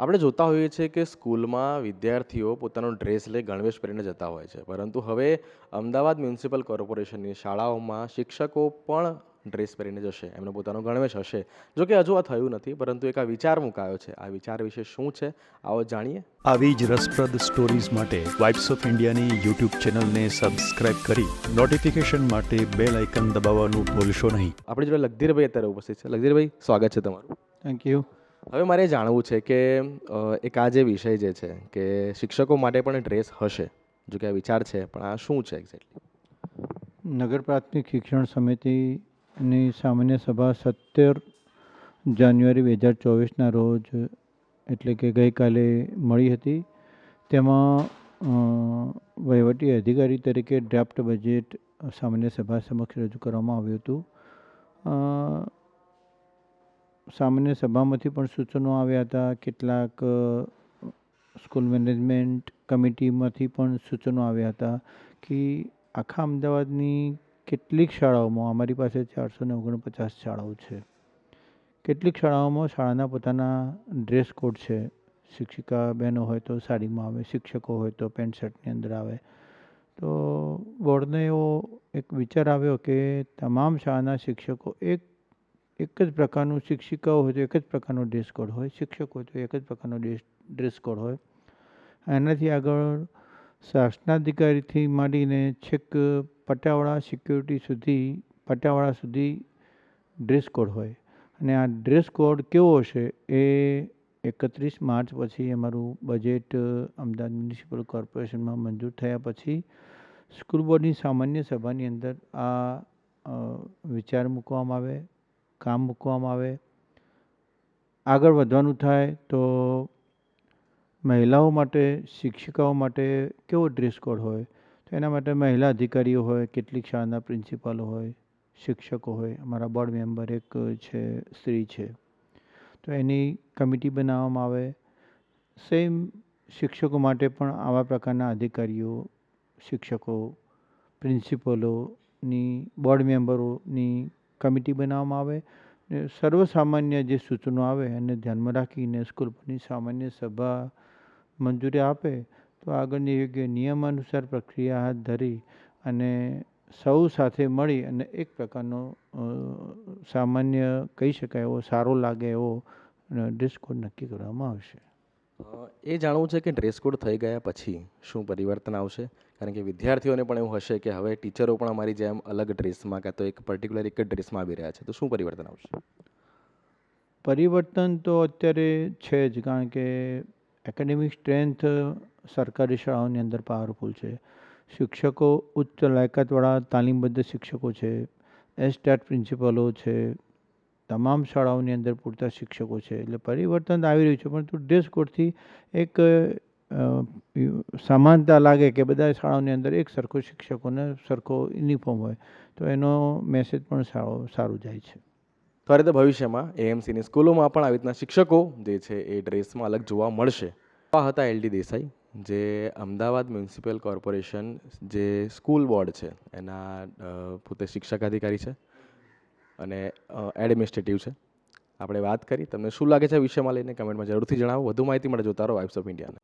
આપણે જોતા હોઈએ છીએ કે સ્કૂલમાં વિદ્યાર્થીઓ પોતાનો ડ્રેસ લઈ ગણવેશ પહેરીને જતા હોય છે. પરંતુ હવે અમદાવાદ મ્યુનિસિપલ કોર્પોરેશનની શાળાઓમાં શિક્ષકો પણ ડ્રેસ પહેરીને જશે. એમનો પોતાનો ગણવેશ હશે. જો કે હજુ આ થયું નથી પરંતુ એક આ વિચાર મુકાયો છે. આ વિચાર વિશે શું છે? આવો જાણીએ. આવી જ રસપ્રદ સ્ટોરીઝ માટે વાઇબ્સ ઓફ ઇન્ડિયાની યુટ્યુબ ચેનલને સબસ્ક્રાઇબ કરી નોટિફિકેશન માટે બેલ આઇકન દબાવવાનું ભૂલશો નહીં. આપણે જોડે લગધીરભાઈ અત્યારે ઉપસ્થિત છે. લગધીરભાઈ સ્વાગત છે તમારું. થેન્ક યુ હવે મારે જાણવું છે કે એક આ જે વિષય જે છે કે શિક્ષકો માટે પણ ડ્રેસ હશે જો કે આ વિચાર છે, પણ આ શું છે એક્ઝેક્ટલી નગર પ્રાથમિક શિક્ષણ સમિતિની સામાન્ય સભા સત્તર જાન્યુઆરી બે હજાર ચોવીસના રોજ, એટલે કે ગઈકાલે મળી હતી. તેમાં વહીવટી અધિકારી તરીકે ડ્રાફ્ટ બજેટ સામાન્ય સભા સમક્ષ રજૂ કરવામાં આવ્યું હતું. સામાન્ય સભામાંથી પણ સૂચનો આવ્યા હતા. કેટલાક સ્કૂલ મેનેજમેન્ટ કમિટીમાંથી પણ સૂચનો આવ્યા હતા કે આખા અમદાવાદની કેટલીક શાળાઓમાં, અમારી પાસે ચારસો ને ઓગણપચાસ શાળાઓ છે. કેટલીક શાળાઓમાં શાળાના પોતાના ડ્રેસ કોડ છે. શિક્ષિકા બહેનો હોય તો સાડીમાં આવે, શિક્ષકો હોય તો પેન્ટ શર્ટની અંદર આવે. તો બોર્ડને એવો એક વિચાર આવ્યો કે તમામ શાળાના શિક્ષકો એક એક જ પ્રકારનું શિક્ષિકાઓ હોય તો એક જ પ્રકારનો ડ્રેસ કોડ હોય, શિક્ષકો હોય તો એક જ પ્રકારનો ડ્રેસ ડ્રેસ કોડ હોય. એનાથી આગળ શાસનાધિકારીથી માંડીને છેક પટાવાળા સિક્યુરિટી સુધી, પટાવાળા સુધી ડ્રેસ કોડ હોય. અને આ ડ્રેસ કોડ કેવો હશે એ એકત્રીસ માર્ચ પછી અમારું બજેટ અમદાવાદ મ્યુનિસિપલ કોર્પોરેશનમાં મંજૂર થયા પછી સ્કૂલ બોર્ડની સામાન્ય સભાની અંદર આ વિચાર મૂકવામાં આવે. કામ મૂકવામાં આવે, આગળ વધવાનું થાય તો મહિલાઓ માટે, શિક્ષિકાઓ માટે કેવો ડ્રેસ કોડ હોય? તો એના માટે મહિલા અધિકારીઓ હોય, કેટલીક શાળાના પ્રિન્સિપાલો હોય, શિક્ષકો હોય, અમારા બોર્ડ મેમ્બર એક છે, સ્ત્રી છે. તો એની કમિટી બનાવવામાં આવે. સેમ શિક્ષકો માટે પણ આવા પ્રકારના અધિકારીઓ, શિક્ષકો પ્રિન્સિપલોની બોર્ડ મેમ્બરોની કમિટી બનાવવામાં આવે ને સર્વસામાન્ય જે સૂચનો આવે એને ધ્યાનમાં રાખીને સ્કૂલ પરની સામાન્ય સભા મંજૂરી આપે, તો આગળની યોગ્ય નિયમાનુસાર પ્રક્રિયા હાથ ધરી અને સૌ સાથે મળી અને એક પ્રકારનો સામાન્ય કહી શકાય એવો સારો લાગે એવો ડ્રેસ કોડ નક્કી કરવામાં આવશે. એ જાણવું છે કે ડ્રેસ કોડ થઈ ગયા પછી શું પરિવર્તન આવશે? કારણ કે વિદ્યાર્થીઓને પણ એવું હશે કે હવે ટીચરો પણ અમારી જેમ અલગ ડ્રેસમાં કાં તો એક પર્ટિક્યુલર એક જ ડ્રેસમાં આવી રહ્યા છે. તો શું પરિવર્તન આવશે? પરિવર્તન તો અત્યારે છે જ, કારણ કે એકેડેમિક સ્ટ્રેન્થ સરકારી શાળાઓની અંદર પાવરફુલ છે. શિક્ષકો ઉચ્ચ લાયકાતવાળા તાલીમબદ્ધ શિક્ષકો છે. એસ્ટાટ પ્રિન્સિપલો છે. તમામ શાળાઓની અંદર પૂરતા શિક્ષકો છે. એટલે પરિવર્તન આવી રહ્યું છે, પરંતુ ડ્રેસ કોડથી એક સમાનતા લાગે કે બધા શાળાઓની અંદર એક સરખો શિક્ષકોને સરખો યુનિફોર્મ હોય, તો એનો મેસેજ પણ સારો, સારું જાય છે. તો ભવિષ્યમાં એએમસીની સ્કૂલોમાં પણ આવી રીતના શિક્ષકો જે છે એ ડ્રેસમાં અલગ જોવા મળશે. આ હતા એલડી દેસાઈ, જે અમદાવાદ મ્યુનિસિપલ કોર્પોરેશન જે સ્કૂલ બોર્ડ છે, એના પોતે શિક્ષક અધિકારી છે. અને એડમિનિસ્ટ્રેટિવ છે. આપણે વાત કરી, તમને શું લાગે છે વિષયમાં લઈને કમેન્ટમાં જરૂરથી જણાવો. વધુ માહિતી માટે જોતા રહો વાઇબ્સ ઓફ ઇન્ડિયાને